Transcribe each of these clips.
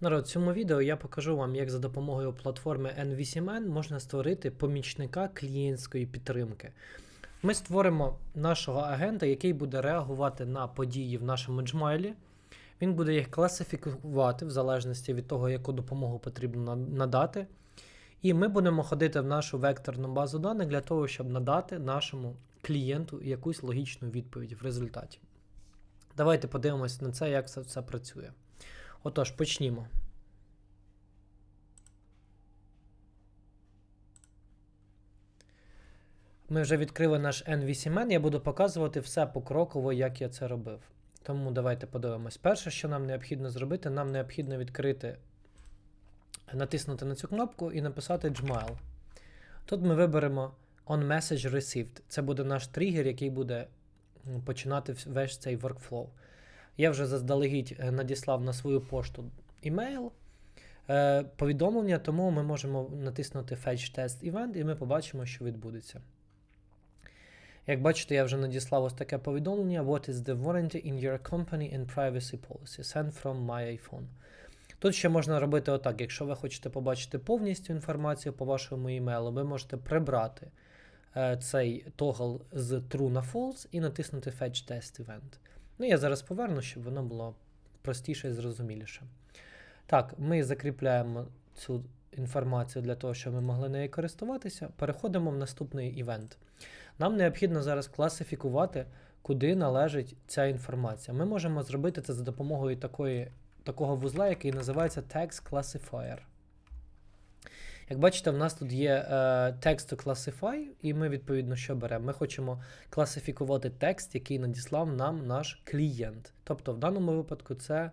Народ, в цьому відео я покажу вам, як за допомогою платформи N8N можна створити помічника клієнтської підтримки. Ми створимо нашого агента, який буде реагувати на події в нашому Gmail. Він буде їх класифікувати в залежності від того, яку допомогу потрібно надати. І ми будемо ходити в нашу векторну базу даних для того, щоб надати нашому клієнту якусь логічну відповідь в результаті. Давайте подивимось на це, як це все працює. Отож, почнімо. Ми вже відкрили наш N8N, я буду показувати все покроково, як я це робив. Тому давайте подивимось. Перше, що нам необхідно зробити, нам необхідно відкрити, натиснути на цю кнопку і написати Gmail. Тут ми виберемо On Received. Це буде наш тригер, який буде починати весь цей workflow. Я вже заздалегідь е, надіслав на свою пошту імейл, е, повідомлення, тому ми можемо натиснути Fetch Test Event і ми побачимо, що відбудеться. Як бачите, я вже надіслав ось таке повідомлення: What is the warranty in your company and privacy policy? Send from my iPhone. Тут ще можна робити отак. Якщо ви хочете побачити повністю інформацію по вашому імейлу, ви можете прибрати е, цей тогл з True на False і натиснути Fetch Test Event. Ну, я зараз поверну, щоб воно було простіше і зрозуміліше. Так, ми закріпляємо цю інформацію для того, щоб ми могли нею користуватися. Переходимо в наступний івент. Нам необхідно зараз класифікувати, куди належить ця інформація. Ми можемо зробити це за допомогою такої, такого вузла, який називається Text Classifier. Як бачите, в нас тут є е, to Classify, і ми відповідно що беремо? Ми хочемо класифікувати текст, який надіслав нам наш клієнт. Тобто, в даному випадку це,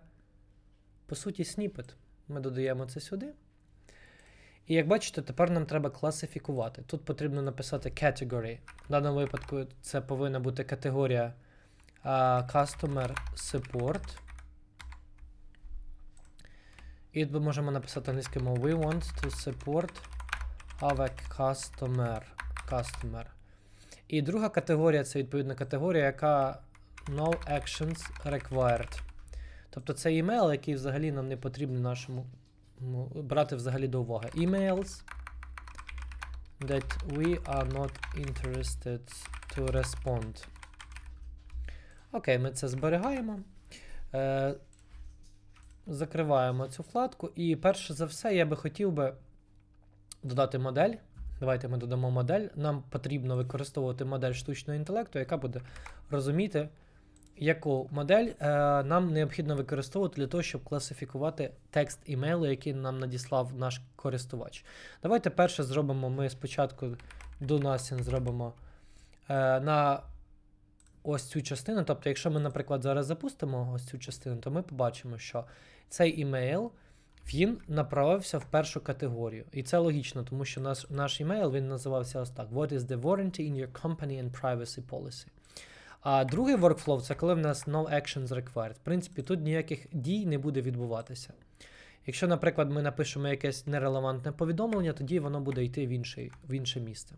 по суті, сніпет. Ми додаємо це сюди. І як бачите, тепер нам треба класифікувати. Тут потрібно написати category. В даному випадку це повинна бути категорія а, Customer Support. І можемо написати англійською мовою We want to support our customer. customer. І друга категорія це відповідна категорія, яка No actions required. Тобто це імейл, який взагалі нам не потрібен нашому ну, брати взагалі до уваги. Emails that we are not interested to respond. Окей, ми це зберігаємо. Закриваємо цю вкладку. І перше за все, я би хотів би додати модель. Давайте ми додамо модель. Нам потрібно використовувати модель штучного інтелекту, яка буде розуміти, яку модель е, нам необхідно використовувати для того, щоб класифікувати текст імейлу, який нам надіслав наш користувач. Давайте перше зробимо. Ми спочатку do nothing зробимо е, на ось цю частину. Тобто, якщо ми, наприклад, зараз запустимо ось цю частину, то ми побачимо, що цей імейл він направився в першу категорію. І це логічно, тому що наш, наш імейл він називався ось так: What is the warranty in your company and privacy policy? А другий workflow це коли в нас no actions required. В принципі, тут ніяких дій не буде відбуватися. Якщо, наприклад, ми напишемо якесь нерелевантне повідомлення, тоді воно буде йти в, інший, в інше місце.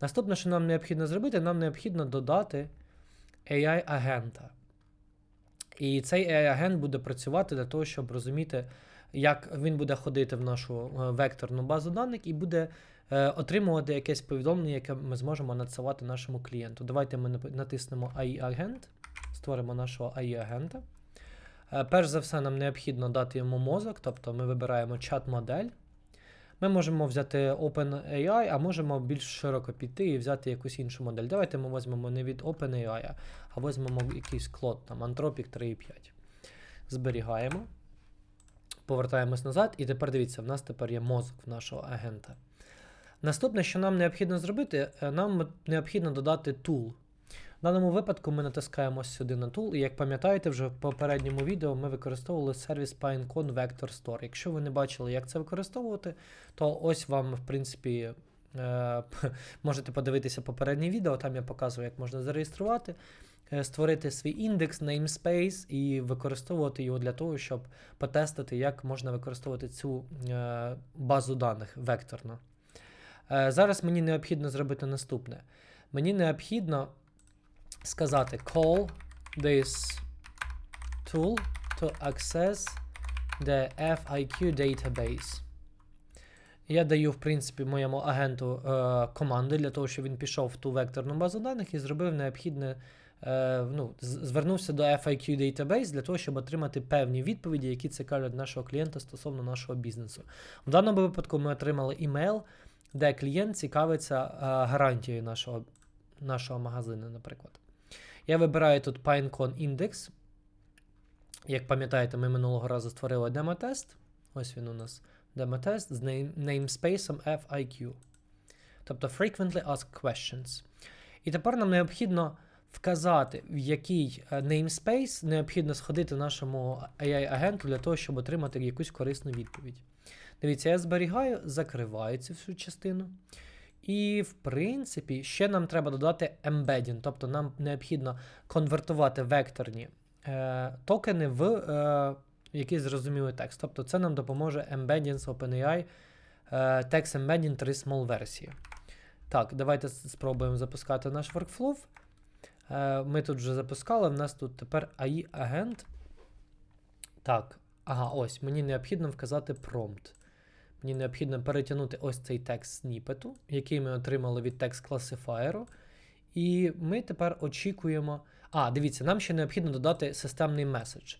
Наступне, що нам необхідно зробити, нам необхідно додати AI-агента. І цей AI-агент буде працювати для того, щоб розуміти, як він буде ходити в нашу е, векторну базу даних і буде е, отримувати якесь повідомлення, яке ми зможемо надсилати нашому клієнту. Давайте ми натиснемо AI-агент, створимо нашого AI-агента. Е, перш за все, нам необхідно дати йому мозок, тобто ми вибираємо чат-модель. Ми можемо взяти OpenAI, а можемо більш широко піти і взяти якусь іншу модель. Давайте ми візьмемо не від OpenAI, а візьмемо якийсь клод, там Anthropic 3.5. Зберігаємо. Повертаємось назад, і тепер дивіться, в нас тепер є мозок в нашого агента. Наступне, що нам необхідно зробити, е, нам необхідно додати tool. Даному випадку ми натискаємо сюди на tool, і як пам'ятаєте, вже в попередньому відео ми використовували сервіс PineCon Vector Store. Якщо ви не бачили, як це використовувати, то ось вам, в принципі, е, можете подивитися попереднє відео, там я показую, як можна зареєструвати, е, створити свій індекс, namespace і використовувати його для того, щоб потестити, як можна використовувати цю е, базу даних векторно. Зараз мені необхідно зробити наступне. Мені необхідно сказати call this tool to access де FIQ Database. Я даю, в принципі, моєму агенту е, команди для того, щоб він пішов в ту векторну базу даних і зробив необхідне. Е, ну, звернувся до FIQ Database для того, щоб отримати певні відповіді, які цікавлять нашого клієнта стосовно нашого бізнесу. В даному випадку ми отримали імейл, де клієнт цікавиться е, гарантією нашого, нашого магазину, наприклад. Я вибираю тут PineCon Index. Як пам'ятаєте, ми минулого разу створили демо-тест. Ось він у нас демо-тест з namespace FIQ. Тобто Frequently Asked Questions. І тепер нам необхідно вказати, в який е, namespace необхідно сходити нашому AI-агенту для того, щоб отримати якусь корисну відповідь. Дивіться, я зберігаю, закриваю цю всю частину. І, в принципі, ще нам треба додати embedding, тобто нам необхідно конвертувати векторні е, токени в е, якийсь зрозумілий текст. Тобто це нам допоможе embedding з OpenAI е, Text Embedding 3 Small версії. Так, давайте спробуємо запускати наш workflow. Е, ми тут вже запускали, в нас тут тепер AI-агент. Так, ага, ось, мені необхідно вказати prompt. Мені необхідно перетягнути ось цей текст сніпету, який ми отримали від текст класифаєру. І ми тепер очікуємо. А, дивіться, нам ще необхідно додати системний меседж.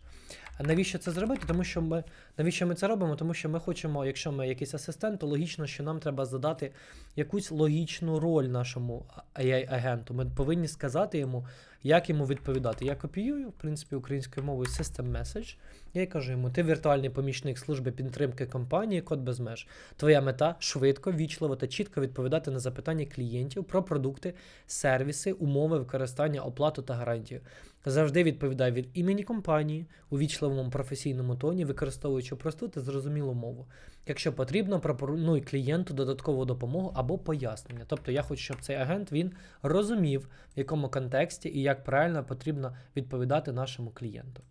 Навіщо це зробити? Тому що ми навіщо ми це робимо? Тому що ми хочемо, якщо ми якийсь асистент, то логічно, що нам треба задати якусь логічну роль нашому AI-агенту. Ми повинні сказати йому, як йому відповідати. Я копіюю, в принципі, українською мовою System Message. Я кажу йому: ти віртуальний помічник служби підтримки компанії Код без меж. Твоя мета швидко, вічливо та чітко відповідати на запитання клієнтів про продукти, сервіси, умови використання, оплату та гарантію. Завжди відповідай від імені компанії у вічливому професійному тоні, використовуючи просту та зрозумілу мову. Якщо потрібно, пропонуй клієнту додаткову допомогу або пояснення. Тобто я хочу, щоб цей агент він розумів, в якому контексті і як правильно потрібно відповідати нашому клієнту.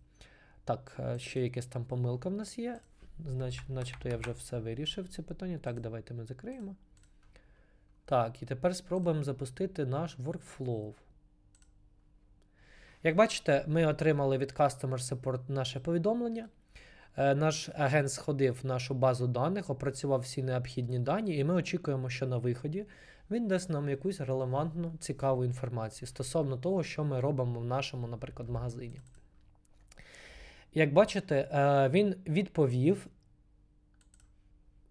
Так, е, ще якась там помилка в нас є. Значить, начебто я вже все вирішив це питання. Так, давайте ми закриємо. Так, і тепер спробуємо запустити наш workflow. Як бачите, ми отримали від Customer Support наше повідомлення. Е, Наш агент сходив в нашу базу даних, опрацював всі необхідні дані, і ми очікуємо, що на виході він дасть нам якусь релевантну, цікаву інформацію стосовно того, що ми робимо в нашому, наприклад, магазині. Як бачите, е, він відповів.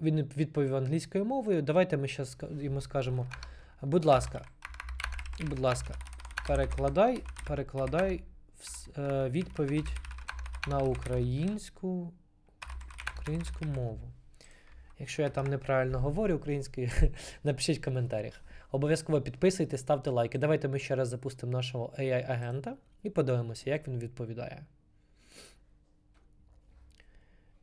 Він відповів англійською мовою. Давайте ми зараз йому скажемо: будь ласка, будь ласка, перекладай, перекладай е, відповідь на українську, українську мову. Якщо я там неправильно говорю українською, напишіть в коментарях. Обов'язково підписуйтесь, ставте лайки. Давайте ми ще раз запустимо нашого AI-агента і подивимося, як він відповідає.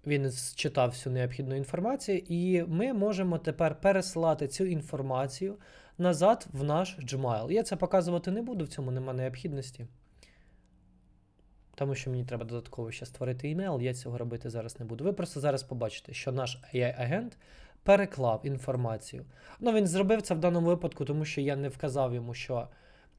Він зчитав всю необхідну інформацію, і ми можемо тепер переслати цю інформацію назад в наш Gmail. Я це показувати не буду, в цьому нема необхідності. Тому що мені треба додатково ще створити імейл, я цього робити зараз не буду. Ви просто зараз побачите, що наш AI-агент переклав інформацію. Ну, він зробив це в даному випадку, тому що я не вказав йому, що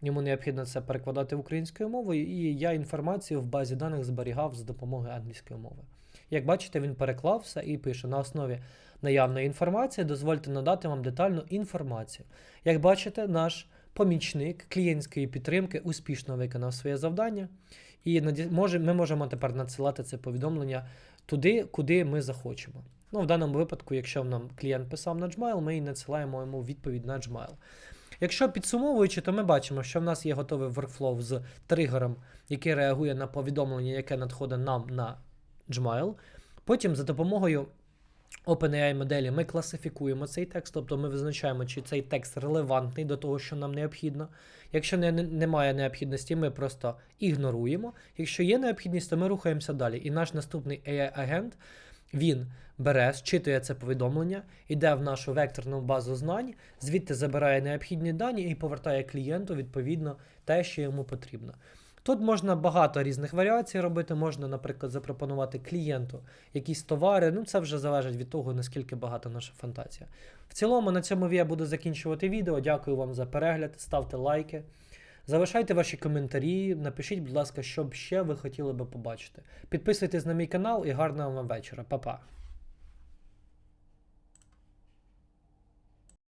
йому необхідно це перекладати українською мовою, і я інформацію в базі даних зберігав за допомогою англійської мови. Як бачите, він переклав все і пише: на основі наявної інформації дозвольте надати вам детальну інформацію. Як бачите, наш помічник клієнтської підтримки успішно виконав своє завдання, і ми можемо тепер надсилати це повідомлення туди, куди ми захочемо. Ну, в даному випадку, якщо нам клієнт писав на Gmail, ми і надсилаємо йому відповідь на Gmail. Якщо підсумовуючи, то ми бачимо, що в нас є готовий workflow з тригером, який реагує на повідомлення, яке надходить нам на Gmail. Потім за допомогою OpenAI моделі ми класифікуємо цей текст, тобто ми визначаємо, чи цей текст релевантний до того, що нам необхідно. Якщо не, не- немає необхідності, ми просто ігноруємо. Якщо є необхідність, то ми рухаємося далі. І наш наступний AI-агент він бере, зчитує це повідомлення, йде в нашу векторну базу знань, звідти забирає необхідні дані і повертає клієнту відповідно те, що йому потрібно. Тут можна багато різних варіацій робити. Можна, наприклад, запропонувати клієнту якісь товари. Ну, це вже залежить від того, наскільки багата наша фантазія. В цілому, на цьому я буду закінчувати відео. Дякую вам за перегляд. Ставте лайки, Залишайте ваші коментарі, напишіть, будь ласка, що б ще ви хотіли би побачити. Підписуйтесь на мій канал і гарного вам вечора. Па-па.